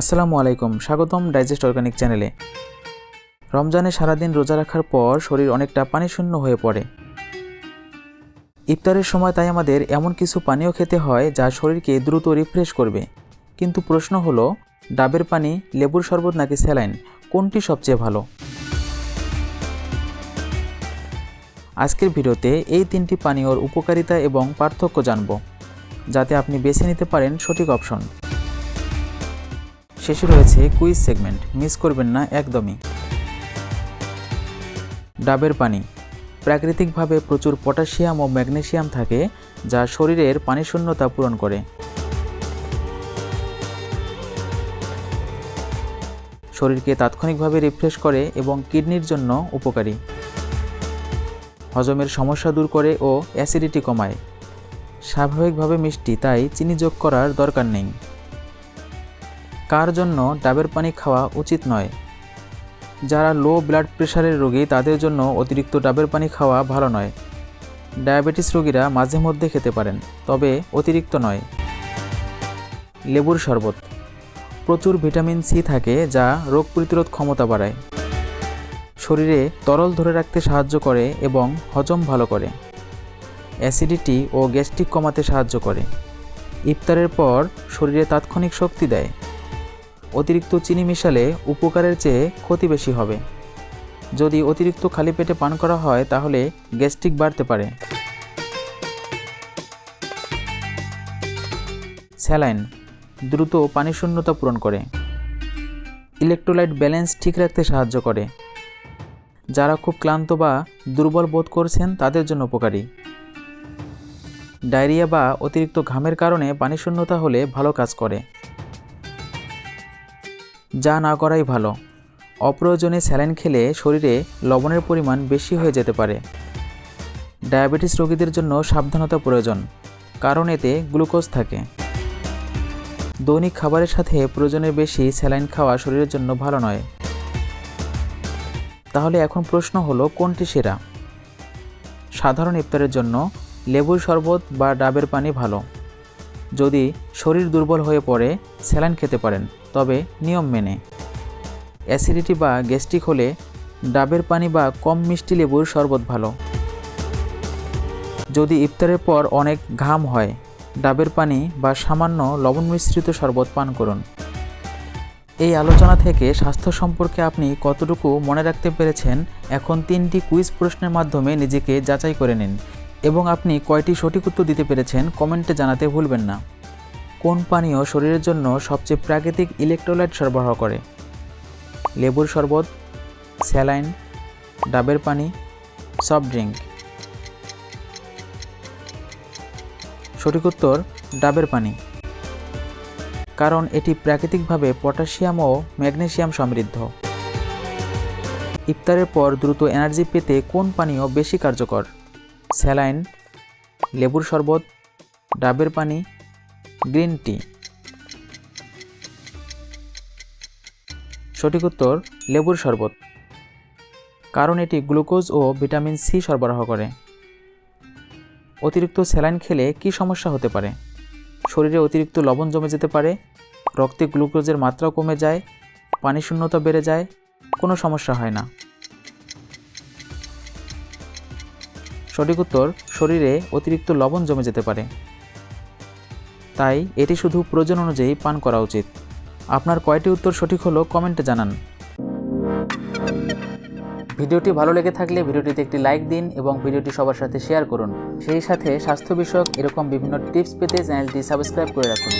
আসসালামু আলাইকুম, স্বাগতম ডাইজেস্ট অর্গানিক চ্যানেলে। রমজানে সারাদিন রোজা রাখার পর শরীর অনেকটা পানি শূন্য হয়ে পড়ে। ইফতারের সময় তাই আমাদের এমন কিছু পানীয় খেতে হয় যা শরীরকে দ্রুত রিফ্রেশ করবে। কিন্তু প্রশ্ন হলো, ডাবের পানি, লেবুর শরবত নাকি স্যালাইন? কোনটি সবচেয়ে ভালো? আজকের ভিডিওতে এই তিনটি পানীয়র উপকারিতা এবং পার্থক্য জানব, যাতে আপনি বেছে নিতে পারেন সঠিক অপশন। শেষে রয়েছে কুইজ সেগমেন্ট মিস করবেন না একদমই। ডাবের পানি। প্রাকৃতিকভাবে প্রচুর পটাশিয়াম ও ম্যাগনেসিয়াম থাকে, যা শরীরের পানিশূন্যতা পূরণ করে। শরীরকে তাৎক্ষণিকভাবে রিফ্রেশ করে এবং কিডনির জন্য উপকারী। হজমের সমস্যা দূর করে ও অ্যাসিডিটি কমায়। স্বাভাবিকভাবে মিষ্টি, তাই চিনি যোগ করার দরকার নেই। কার জন্য ডাবের পানি খাওয়া উচিত নয়? যারা লো ব্লাড প্রেশারের রোগী, তাদের জন্য অতিরিক্ত ডাবের পানি খাওয়া ভালো নয়। ডায়াবেটিস রোগীরা মাঝে মধ্যে খেতে পারেন, তবে অতিরিক্ত নয়। লেবুর শরবত। প্রচুর ভিটামিন সি থাকে যা রোগ প্রতিরোধ ক্ষমতা বাড়ায়। শরীরে তরল ধরে রাখতে সাহায্য করে এবং হজম ভালো করে। অ্যাসিডিটি ও গ্যাস্ট্রিক কমাতে সাহায্য করে। ইফতারের পর শরীরে তাৎক্ষণিক শক্তি দেয়। অতিরিক্ত চিনি মিশালে উপকারের চেয়ে ক্ষতি বেশি হবে। যদি অতিরিক্ত খালি পেটে পান করা হয়, তাহলে গ্যাস্ট্রিক বাড়তে পারে। স্যালাইন দ্রুত পানি শূন্যতা পূরণ করে। ইলেকট্রোলাইট ব্যালেন্স ঠিক রাখতে সাহায্য করে। যারা খুব ক্লান্ত বা দুর্বল বোধ করছেন, তাদের জন্য উপকারী। ডায়রিয়া বা অতিরিক্ত ঘামের কারণে পানিশূন্যতা হলে ভালো কাজ করে। যা না করাই ভালো। অপ্রয়োজনে স্যালাইন খেলে শরীরে লবণের পরিমাণ বেশি হয়ে যেতে পারে। ডায়াবেটিস রোগীদের জন্য সাবধানতা প্রয়োজন, কারণ এতে গ্লুকোজ থাকে। দৈনিক খাবারের সাথে প্রয়োজনের বেশি স্যালাইন খাওয়া শরীরের জন্য ভালো নয়। তাহলে এখন প্রশ্ন হলো, কোনটি সেরা? সাধারণ ইফতারের জন্য লেবুর শরবত বা ডাবের পানি ভালো। যদি শরীর দুর্বল হয়ে পড়ে, স্যালাইন খেতে পারেন, তবে নিয়ম মেনে। অ্যাসিডিটি বা গ্যাস্ট্রিক হলে ডাবের পানি বা কম মিষ্টি লেবুর শরবত ভালো। যদি ইফতারের পর অনেক ঘাম হয়, ডাবের পানি বা সামান্য লবণ মিশ্রিত শরবত পান করুন। এই আলোচনা থেকে স্বাস্থ্য সম্পর্কে আপনি কতটুকু মনে রাখতে পেরেছেন, এখন তিনটি কুইজ প্রশ্নের মাধ্যমে নিজেকে যাচাই করে নিন। এবং আপনি কয়টি সঠিক উত্তর দিতে পেরেছেন কমেন্টে জানাতে ভুলবেন না। কোন পানীয় শরীরের জন্য সবচেয়ে প্রাকৃতিক ইলেকট্রোলাইট সরবরাহ করে? লেবুর শরবত, স্যালাইন, ডাবের পানি, সফট ড্রিঙ্ক। সঠিক উত্তর, ডাবের পানি। কারণ এটি প্রাকৃতিকভাবে পটাশিয়াম ও ম্যাগনেসিয়াম সমৃদ্ধ। ইফতারের পর দ্রুত এনার্জি পেতে কোন পানীয় বেশি কার্যকর? স্যালাইন, লেবুর শরবত, ডাবের পানি, গ্রিন টি। সঠিক উত্তর, লেবুর শরবত। কারণ এটি গ্লুকোজ ও ভিটামিন সি সরবরাহ করে। অতিরিক্ত স্যালাইন খেলে কি সমস্যা হতে পারে? শরীরে অতিরিক্ত লবণ জমে যেতে পারে, রক্তে গ্লুকোজের মাত্রা কমে যায়, পানি শূন্যতা বেড়ে যায়, কোনো সমস্যা হয় না। সঠিক উত্তর, শরীরে অতিরিক্ত লবণ জমে যেতে পারে। তাই এটি শুধু প্রয়োজন অনুযায়ী পান করা উচিত। আপনার কয়টি উত্তর সঠিক হলো কমেন্টে জানান। ভিডিওটি ভালো লেগে থাকলে ভিডিওটিতে একটি লাইক দিন এবং ভিডিওটি সবার সাথে শেয়ার করুন। সেই সাথে স্বাস্থ্য বিষয়ক এরকম বিভিন্ন টিপস পেতে চ্যানেলটি সাবস্ক্রাইব করে রাখুন।